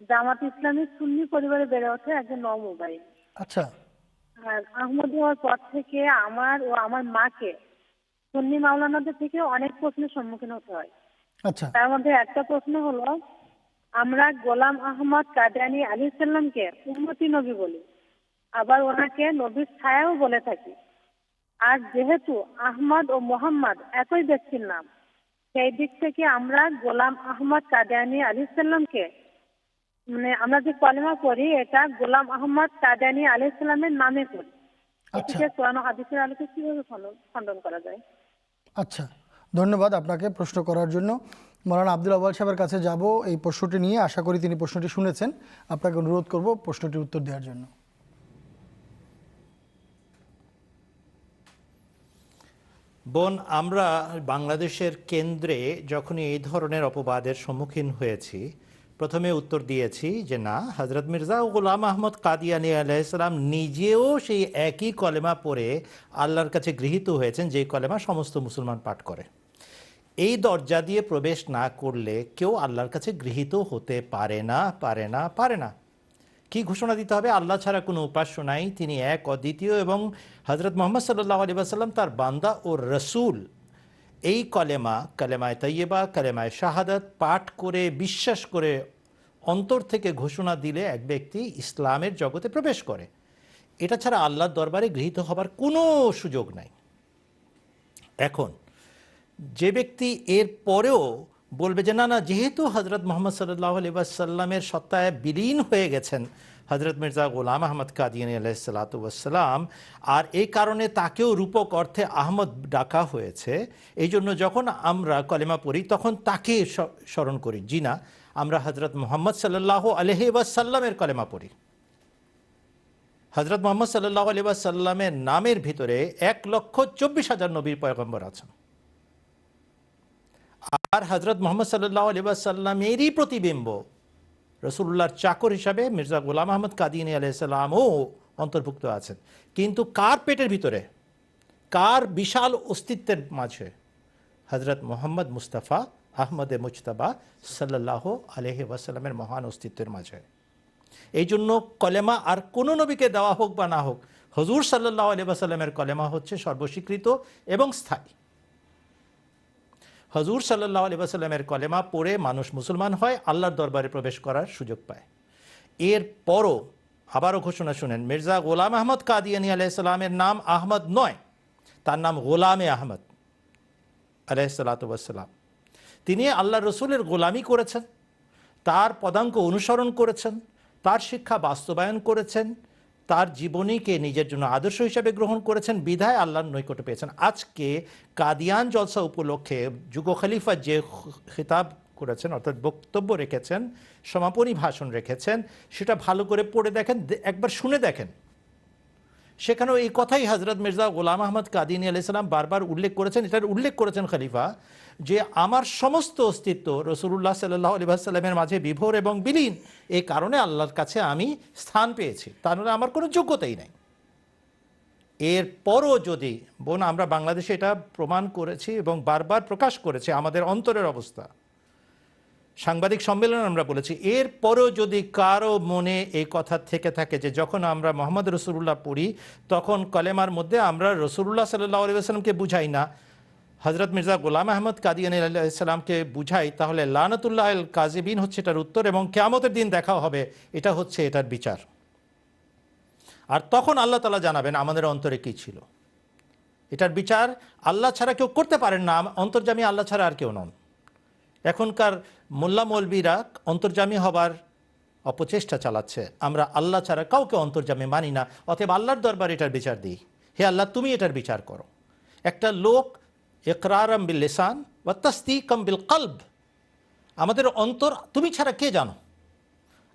জামাত ইসলামী সুন্নি পরিবারে বেড়ে ওঠে একজন ন মোবাইল আচ্ছা। আর আহমদ হওয়ার পর থেকে আমার ও আমার মাকে সুন্নি মাওলানাদের থেকে অনেক প্রশ্নের সম্মুখীন হতে হয়। আচ্ছা। তার মধ্যে একটা প্রশ্ন হলো আমরা গোলাম আহমদ কাদিয়ানি আলী সাল্লামকে উন্মতি নবী বলি আবার ওনাকে নবীর ছায়াও বলে থাকি। আর যেহেতু আহমদ ও মোহাম্মদ একই ব্যক্তির নাম সেই দিক থেকে আমরা গোলাম আহমদ কাদিয়ানি আলী সাল্লামকে মানে আমরা যে কলেমা পড়ি এটা গোলাম আহমদ কাদিয়ানি আলী সাল্লামের নামে পড়ি। আচ্ছা। এটিকে কোরআন হাদিসের আলোকে কীভাবে খণ্ডন- খণ্ডন করা যায়? আচ্ছা। ধন্যবাদ আপনাকে প্রশ্ন করার জন্য। মৌলানা আব্দুল আব্বাল সাহেবের কাছে যাব এই প্রশ্নটি নিয়ে। আশা করি তিনি প্রশ্নটি শুনেছেন। আপনাকে অনুরোধ করব প্রশ্নটির উত্তর দেওয়ার জন্য। বোন আমরা বাংলাদেশের কেন্দ্রে যখনই এই ধরনের অপবাদের সম্মুখীন হয়েছি প্রথমে উত্তর দিয়েছি যে না হজরত মির্জা গোলাম আহমদ কাদিয়ানি আলাইসালাম নিজেও সেই একই কলেমা পড়ে আল্লাহর কাছে গৃহীত হয়েছেন যে কলেমা সমস্ত মুসলমান পাঠ করে। এই দরজা দিয়ে প্রবেশ না করলে কেউ আল্লাহর কাছে গৃহীত হতে পারে না পারে না পারে না। কি ঘোষণা দিতে হবে? আল্লাহ ছাড়া কোনো উপাস্য নাই, তিনি এক, অদ্বিতীয় এবং হজরত মোহাম্মদ সাল্লাহ আলী আসাল্লাম তার বান্দা ও রসুল। এই কলেমা, কলেমায় তৈয়বা কলেমায় শাহাদাত পাঠ করে, বিশ্বাস করে অন্তর থেকে ঘোষণা দিলে এক ব্যক্তি ইসলামের জগতে প্রবেশ করে। এটা ছাড়া আল্লাহর দরবারে গৃহীত হবার কোনো সুযোগ নাই। এখন, যে ব্যক্তি এর পরেও বলবে যে, না না, যেহেতু হজরত মোহাম্মদ সাল্লাহ আলী সাল্লামের সত্তায় বিলীন হয়ে গেছেন হজরত মির্জা গোলাম আহমদ কাদিয়ানি আলাইসালাতাম আর এই কারণে তাকেও রূপক অর্থে আহমদ ডাকা হয়েছে, এই জন্য যখন আমরা কলেমা পড়ি, তখন তাকে স্মরণ করি। জি না আমরা হজরত মোহাম্মদ সাল্লাহ আলহি ওয়াসাল্লামের কলেমা পড়ি। হজরত মোহাম্মদ সাল্লাহ আলী সাল্লামের নামের ভিতরে এক লক্ষ চব্বিশ হাজার নবীর পয়গম্বর আছেন। আর হজরত মোহাম্মদ সাল্লাহ আলী সাল্লামেরই প্রতিবিম্ব রসুল্লাহর চাকর হিসাবে মির্জা গোলাম আহমদ কাদিনী আলাইসাল্লামও অন্তর্ভুক্ত আছেন। কিন্তু কার পেটের ভিতরে? কার বিশাল অস্তিত্বের মাঝে? হজরত মোহাম্মদ মুস্তাফা আহমদে মুজতাবা সাল্লাহ আলহি ওয়াসাল্লামের মহান অস্তিত্বের মাঝে। এই জন্য কলেমা আর কোনো নবীকে দেওয়া হোক বা না হোক, হজুর সাল্লাহ আলি ওয়াসাল্লামের কলেমা হচ্ছে সর্বস্বীকৃত এবং স্থায়ী। হজুর সাল্লাহ আলী ওয়াসাল্লামের কলেমা পড়ে মানুষ মুসলমান হয়, আল্লাহর দরবারে প্রবেশ করার সুযোগ পায়। এর পরও আবারও ঘোষণা শুনেন, মির্জা গোলাম আহমদ কাদিয়ানি আলাইসাল্লামের নাম আহমদ নয়, তার নাম গোলামে আহমদ আলাইসাল্লাতাম তিনি আল্লাহ রসুলের গোলামি করেছেন, তার পদাঙ্ক অনুসরণ করেছেন, তার শিক্ষা বাস্তবায়ন করেছেন, তার জীবনীকে নিজের জন্য আদর্শ হিসাবে গ্রহণ করেছেন, বিধায় আল্লাহর নৈকট্য পেয়েছেন। আজকে কাদিয়ান জলসা উপলক্ষে যুগ খলিফা যে খিতাব করেছেন, অর্থাৎ বক্তব্য রেখেছেন, সমাপনী ভাষণ রেখেছেন, সেটা ভালো করে পড়ে দেখেন একবার শুনে দেখেন। সেখানেও এই কথাই হজরত মির্জা গোলাম আহমদ কাদিনী আলাইসালাম বারবার উল্লেখ করেছেন, এটার উল্লেখ করেছেন খলিফা, যে আমার সমস্ত অস্তিত্ব রসুল্লাহ সাল্লাহ আলী সাল্লামের মাঝে বিভোর এবং বিলীন এই কারণে আল্লাহর কাছে আমি স্থান পেয়েছি। তার মানে আমার কোনো যোগ্যতাই নাই। এরপরও যদি, বোন, আমরা বাংলাদেশে এটা প্রমাণ করেছি এবং বারবার প্রকাশ করেছি, আমাদের অন্তরের অবস্থা। সাংবাদিক সম্মেলনে আমরা বলেছি। এরপরও যদি কারও মনে এই কথা থেকে থাকে যে যখন আমরা মোহাম্মদ রসুল্লাহ পড়ি, তখন কলেমার মধ্যে আমরা রসুল্লাহ সাল্লাহ আলিয়াকে বুঝাই না। হজরত মির্জা গোলাম আহমদ কাদিয়ান আলাইসাল্লামকে বুঝাই, তাহলে লানতুল্লাহ আল কাজিবিন হচ্ছে এটার উত্তর এবং কেয়ামতের দিন দেখা হবে। এটা হচ্ছে এটার বিচার। আর তখন আল্লাহ তালা জানাবেন আমাদের অন্তরে কী ছিল। এটার বিচার আল্লাহ ছাড়া কেউ করতে পারেন না। অন্তর্জামী আল্লাহ ছাড়া আর কেউ নন। এখনকার মোল্লা মৌলবীরা অন্তর্জামী হবার অপচেষ্টা চালাচ্ছে। আমরা আল্লাহ ছাড়া কাউকে অন্তর্জামী মানি না, অতএব আল্লাহর দরবার এটার বিচার দিই। হে আল্লাহ, তুমি এটার বিচার করো। একটা লোক একরারম বিল লেসান বা তস্তিকম বিল কলব। আমাদের অন্তর, তুমি ছাড়া কে জানো?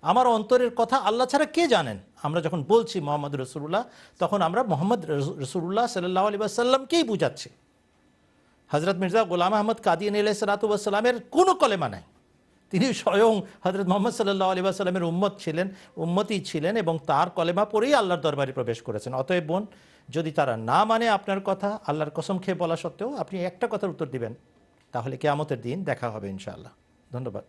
আমার অন্তরের কথা আল্লাহ ছাড়া কে জানেন? আমরা যখন বলছি মোহাম্মদ রসুল্লাহ তখন আমরা মোহাম্মদ রসুল্লাহ সাল্লাহ আলী সাল্লামকেই বুঝাচ্ছি। হজরত মির্জা গোলাম আহমদ কাদিয়ান আলাই সালাতামের কোনো কলেমা নাই। তিনি স্বয়ং হজরত মোহাম্মদ সাল্লাহ আলী সাল্লামের উম্মত ছিলেন উম্মতই ছিলেন এবং তার কলেমা পরেই আল্লাহর দরবারে প্রবেশ করেছেন। অতএব বোন, যদি তারা না মানে আপনার কথা, আল্লাহর কসম খেয়ে বলা সত্ত্বেও আপনি একটা কথার উত্তর দিবেন। তাহলে কেয়ামতের দিন দেখা হবে ইনশাআল্লাহ। ধন্যবাদ।